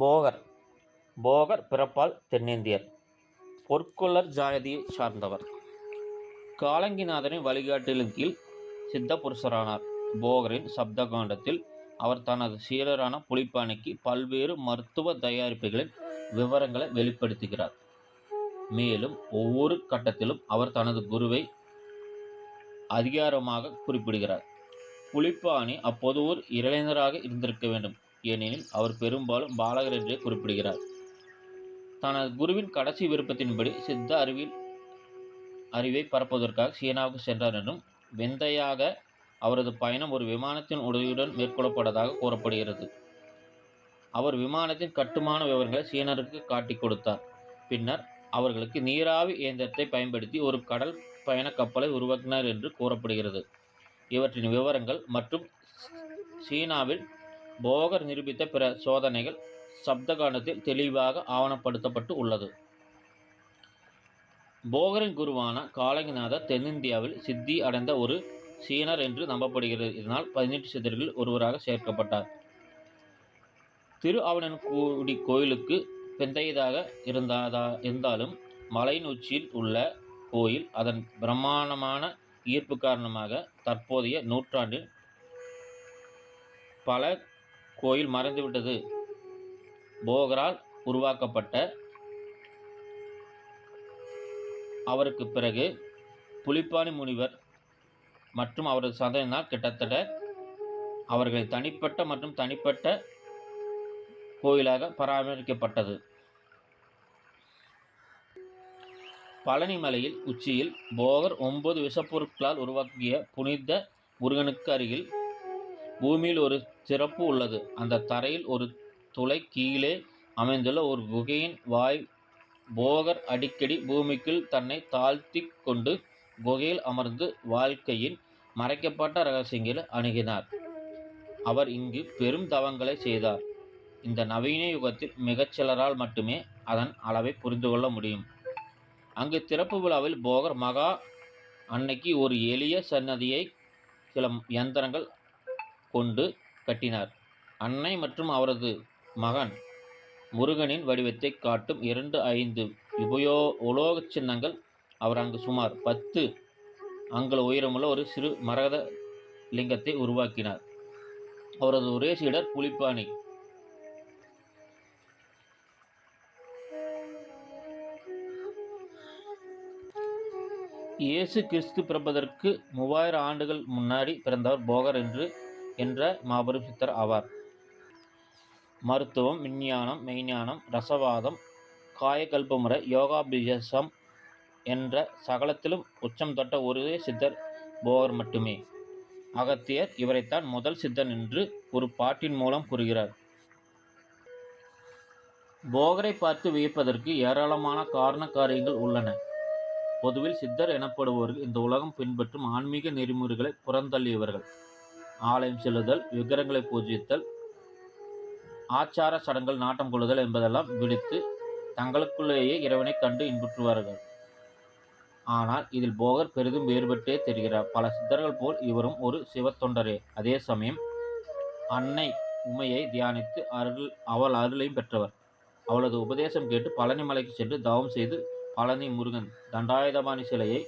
போகர். போகர் பிறப்பால் தென்னிந்தியர். பொற்கொள்ளர் ஜாதியைச் சார்ந்தவர். காலங்கிநாதரின் வழிகாட்டிலும் கீழ் சித்த புருஷரானார் போகரின் சப்தகாண்டத்தில் அவர் தனது சீரரான புலிப்பானைக்கு பல்வேறு மருத்துவ தயாரிப்புகளின் விவரங்களை வெளிப்படுத்துகிறார். மேலும் ஒவ்வொரு கட்டத்திலும் அவர் தனது குருவை அதிகாரமாக குறிப்பிடுகிறார். புலிப்பாணி அப்போது ஒரு இளைஞராக இருந்திருக்க வேண்டும். ஏனெனில் அவர் பெரும்பாலும் பாலகர் என்றே குறிப்பிடுகிறார். தனது குருவின் கடைசி விருப்பத்தின்படி சித்த அறிவில் அறிவை பரப்புவதற்காக சீனாவுக்கு சென்றார் என்றும் விந்தையாக அவரது பயணம் ஒரு விமானத்தின் உதவியுடன் மேற்கொள்ளப்பட்டதாக கூறப்படுகிறது. அவர் விமானத்தின் கட்டுமான விவரங்களை சீனருக்கு காட்டிக் கொடுத்தார். பின்னர் அவர்களுக்கு நீராவி இயந்திரத்தை பயன்படுத்தி ஒரு கடல் பயண கப்பலை உருவாக்கினார் என்று கூறப்படுகிறது. இவற்றின் விவரங்கள் மற்றும் சீனாவில் போகர் நிரூபித்த பிற சோதனைகள் சப்தகாண்டத்தில் தெளிவாக ஆவணப்படுத்தப்பட்டு உள்ளது. போகரின் குருவான காலங்கிநாதர் தென்னிந்தியாவில் சித்தி அடைந்த ஒரு சீனர் என்று நம்பப்படுகிறது. இதனால் பதினெட்டு சித்தர்கள் ஒருவராக சேர்க்கப்பட்டார். திரு ஆவணன்குடி கோயிலுக்கு பிந்தையதாக இருந்தாதா இருந்தாலும் மலையின் உச்சியில் உள்ள கோயில் அதன் பிரம்மாண்டமான ஈர்ப்பு காரணமாக தற்போதைய நூற்றாண்டில் பல கோயில் மறைந்துவிட்டது. போகரால் உருவாக்கப்பட்ட அவருக்கு பிறகு புலிப்பாணி முனிவர் மற்றும் அவரது சந்ததியினால் கிட்டத்தட்ட அவர்களை தனிப்பட்ட மற்றும் தனிப்பட்ட கோயிலாக பராமரிக்கப்பட்டது. பழனி மலையில் உச்சியில் போகர் ஒன்பது விஷப்பொருட்களால் உருவாக்கிய புனித முருகனுக்கு அருகில் பூமியில் ஒரு சிறப்பு உள்ளது. அந்த தரையில் ஒரு துளை கீழே அமைந்துள்ள ஒரு குகையின் வாய் போகர் அடிக்கடி பூமிக்குள் தன்னை தாழ்த்தி கொண்டு குகையில் அமர்ந்து வாழ்க்கையின் மறைக்கப்பட்ட ரகசியங்களை அணுகினார். அவர் இங்கு பெரும் தவங்களை செய்தார். இந்த நவீன யுகத்தில் மிகச்சிலரால் மட்டுமே அதன் அளவை புரிந்து கொள்ள முடியும். அங்கு திறப்பு விழாவில் போகர் மகா அன்னைக்கு ஒரு எளிய சன்னதியை சில யந்திரங்கள் கொண்டு கட்டினார். அன்னை மற்றும் அவரது மகன் முருகனின் வடிவத்தை காட்டும் இரண்டு ஐந்து உபயோ உலோக சின்னங்கள் அவர் அங்கு சுமார் பத்து அங்குல உயரமுள்ள ஒரு சிறு மரகத லிங்கத்தை உருவாக்கினார். அவரது ஒரே சீடர் புலிப்பாணி. இயேசு கிறிஸ்து பிறப்பதற்கு மூவாயிரம் ஆண்டுகள் முன்னாடி பிறந்தவர் போகர் என்று என்ற மாபெரும் சித்தர் ஆவார். மருத்துவம் விஞ்ஞானம் மெய்ஞானம் ரசவாதம் காயகல்பமுறை யோகாபியசம் என்ற சகலத்திலும் உச்சம் தொட்ட ஒரே சித்தர் போகர் மட்டுமே. அகத்தியர் இவரைத்தான் முதல் சித்தன் என்று ஒரு பாட்டின் மூலம் கூறுகிறார். போகரை பார்த்து வியப்பதற்கு ஏராளமான காரண காரியங்கள் உள்ளன. பொதுவில் சித்தர் எனப்படுபவர்கள் இந்த உலகம் பின்பற்றும் ஆன்மீக நெறிமுறைகளை புறந்தள்ளியவர்கள். ஆலயம் செல்லுதல் விக்கிரங்களை பூஜித்தல் ஆச்சார சடங்குகள் நாட்டம் கொள்ளுதல் என்பதெல்லாம் விடுத்து தங்களுக்குள்ளேயே இறைவனை கண்டு இன்புற்றுவார்கள். ஆனால் இதில் போகர் பெரிதும் வேறுபட்டே தெரிகிறார். பல சித்தர்கள் போல் இவரும் ஒரு சிவத்தொண்டரே. அதே சமயம் அன்னை உமையை தியானித்து அருள் அவள் அருளையும் பெற்றவர். அவளது உபதேசம் கேட்டு பழனி மலைக்கு சென்று தவம் செய்து பழனி முருகன் தண்டாயுதபாணி சிலையை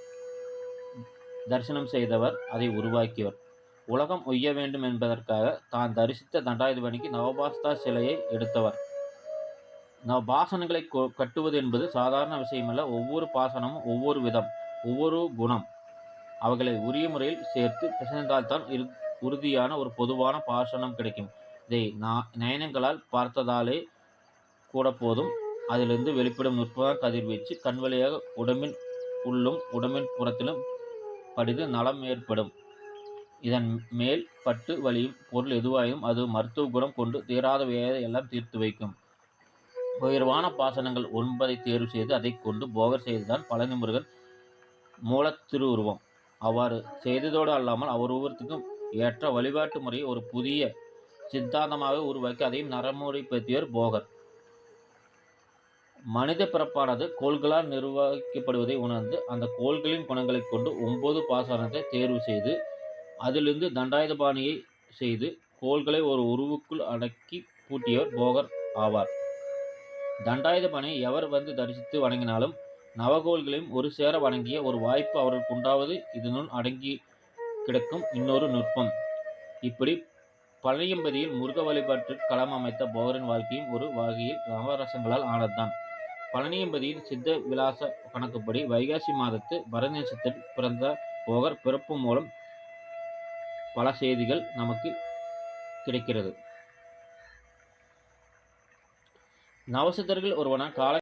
தரிசனம் செய்தவர் அதை உருவாக்கியவர். உலகம் உய்ய வேண்டும் என்பதற்காக தான் தரிசித்த தண்டாயுதபணிக்கு நவபாஸ்தா சிலையை எடுத்தவர். நவ பாசனங்களை கொ- கட்டுவது என்பது சாதாரண விஷயமல்ல. ஒவ்வொரு பாசனமும் ஒவ்வொரு விதம் ஒவ்வொரு குணம். அவைகளை உரிய முறையில் சேர்த்து பிசைந்தால்தான் இரு உறுதியான ஒரு பொதுவான பாசனம் கிடைக்கும். இதை நயனங்களால் பார்த்ததாலே கூட போதும். அதிலிருந்து வெளிப்படும் நுட்ப கதிர்வீச்சு கண் வழியாக உடம்பின் உள்ளும் உடம்பின் புறத்திலும் படிது நலம் ஏற்படும். இதன் மேல் பட்டு வலியும் பொருள் எதுவாயும் அது மருத்துவ குணம் கொண்டு தீராத வேதை எல்லாம் தீர்த்து வைக்கும். உயர்வான பாசனங்கள் ஒன்பதை தேர்வு செய்து அதை கொண்டு போகர் செய்துதான் பழனி முருகன் மூலத்திருவுருவம் அவ்வாறு செய்ததோடு அல்லாமல் அவர் ஒவ்வொருத்துக்கும் ஏற்ற வழிபாட்டு முறையை ஒரு புதிய சித்தாந்தமாக உருவாக்கி அதையும் நரமுறைப்படுத்தியவர் போகர். மனித பிறப்பானது கோள்களால் நிர்வகிக்கப்படுவதை உணர்ந்து அந்த கோள்களின் குணங்களைக் கொண்டு ஒன்பது பாசனத்தை தேர்வு செய்து அதிலிருந்து தண்டாயுதபாணியை செய்து கோள்களை ஒரு உருவுக்குள் அடக்கி பூட்டியவர் போகர் ஆவார். தண்டாயுதபாணி எவர் வந்து தரிசித்து வணங்கினாலும் நவகோள்களையும் ஒரு சேர வணங்கிய ஒரு வாய்ப்பு அவர்களுக்கு உண்டாவது இதனுள் அடங்கி கிடக்கும் இன்னொரு நுட்பம். இப்படி பழையம்பதியில் முருக வழிபாட்டிற்கு களம் அமைத்த போகரின் வாழ்க்கையும் ஒரு வகையில் நவரசங்களால் ஆனதுதான். பழனியம்பதியின் சித்த விலாச கணக்குப்படி வைகாசி மாதத்து பரதேசத்தில் பிறந்த போகர் பிறப்பு மூலம் பல செய்திகள் நமக்கு கிடைக்கிறது. நவசித்தர்கள் ஒருவன கால